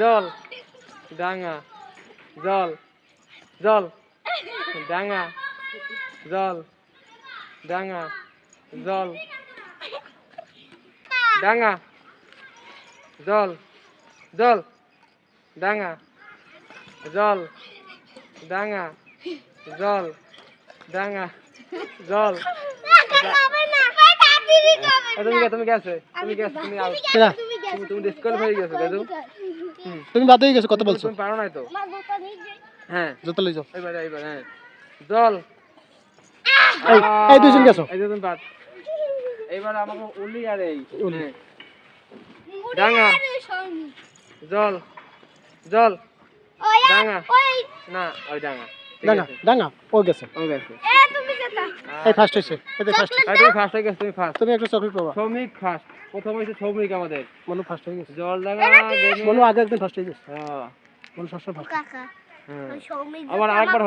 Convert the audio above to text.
জল ডাঙা জল জল ডাঙা জল ডাঙা জল ডাঙা জল জল ডাঙা জল ডাঙা জল ডাঙা জল। তুমি গেছে তুমি গেছে তুমি। তুমি তুমি ডিসকাল হয়ে গেছো দাদু তুমি বাদ হয়ে গেছো কত বলছো। তুমি পারো নাই তো? হ্যাঁ। যত লই যাও এবার এবার হ্যাঁ। জল এই এই দুইজন গেছো। এই তুমি বাদ। এবার আমাকে উলি আর এই উলি। হ্যাঁ। ডাঙা। জল। জল। ডাঙা। না ওই ডাঙা। ঠিক ডাঙ্গা ডাঙ্গা ও গেছে। ও গেছে। এই ফার্স্ট হইছে। এই ফার্স্ট আর তুমি ফার্স্ট হয়ে গেছো তুমি ফার্স্ট তুমি একটা চকলেট পাবা। শ্রমিক ফার্স্ট প্রথম হইছে শ্রমিক আমাদের। মনু ফার্স্ট হয়ে গেছে। জল ডাঙা মনু আগে একদিন ফার্স্ট হয়ে গেছে। হ্যাঁ। মনু সবসময় ফার্স্ট হ্যাঁ। আবার আরেকবার